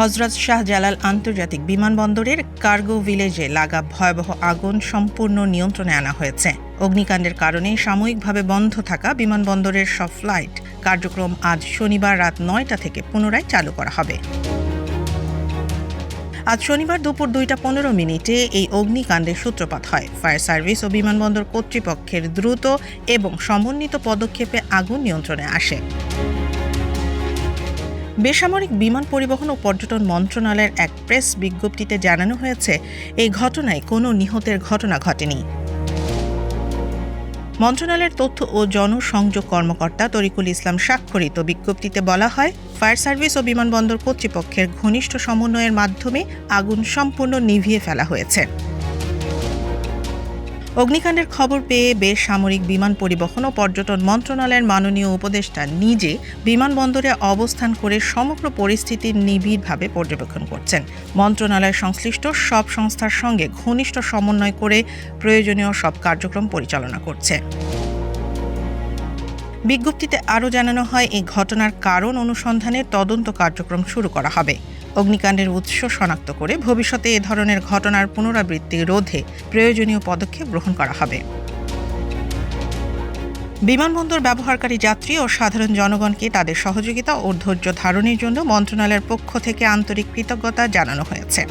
হজরত শাহজালাল আন্তর্জাতিক বিমানবন্দরের কার্গো ভিলেজে লাগা ভয়াবহ আগুন সম্পূর্ণ নিয়ন্ত্রণে আনা হয়েছে। অগ্নিকাণ্ডের কারণে সাময়িকভাবে বন্ধ থাকা বিমানবন্দরের সব ফ্লাইট কার্যক্রম আজ শনিবার রাত নয়টা থেকে পুনরায় চালু করা হবে। আজ শনিবার দুপুর দুইটা পনেরো মিনিটে এই অগ্নিকাণ্ডের সূত্রপাত হয়। ফায়ার সার্ভিস ও বিমানবন্দর কর্তৃপক্ষের দ্রুত এবং সমন্বিত পদক্ষেপে আগুন নিয়ন্ত্রণে আসে। বেসামরিক বিমান পরিবহন ও পর্যটন মন্ত্রণালয়ের এক প্রেস বিজ্ঞপ্তিতে জানানো হয়েছে, এই ঘটনায় কোনো নিহতের ঘটনা ঘটেনি। মন্ত্রণালয়ের তথ্য ও জনসংযোগ কর্মকর্তা তরিকুল ইসলাম স্বাক্ষরিত বিজ্ঞপ্তিতে বলা হয়, ফায়ার সার্ভিস ও বিমানবন্দর কর্তৃপক্ষের ঘনিষ্ঠ সমন্বয়ের মাধ্যমে আগুন সম্পূর্ণ নিভিয়ে ফেলা হয়েছে। অগ্নিকাণ্ডের খবর পেয়ে বেসামরিক বিমান পরিবহন ও পর্যটন মন্ত্রণালয়ের মাননীয় উপদেষ্টা নিজে বিমানবন্দরে অবস্থান করে সমগ্র পরিস্থিতি নিবিড়ভাবে পর্যবেক্ষণ করছেন। মন্ত্রণালয় সংশ্লিষ্ট সব সংস্থার সঙ্গে ঘনিষ্ঠ সমন্বয় করে প্রয়োজনীয় সব কার্যক্রম পরিচালনা করছে। বিজ্ঞপ্তিতে আরও জানানো হয় এই ঘটনার কারণ অনুসন্ধানে তদন্ত কার্যক্রম শুরু করা হবে। অগ্নিকাণ্ডের উৎস শনাক্ত করে ভবিষ্যতে এ ধরনের ঘটনার পুনরাবৃত্তি রোধে প্রয়োজনীয় পদক্ষেপ গ্রহণ করা হবে। বিমানবন্দর ব্যবহারকারী যাত্রী ও সাধারণ জনগণকে তাদের সহযোগিতা ও ধৈর্য ধারণের জন্য মন্ত্রণালয়ের পক্ষ থেকে আন্তরিক কৃতজ্ঞতা জানানো হয়েছে।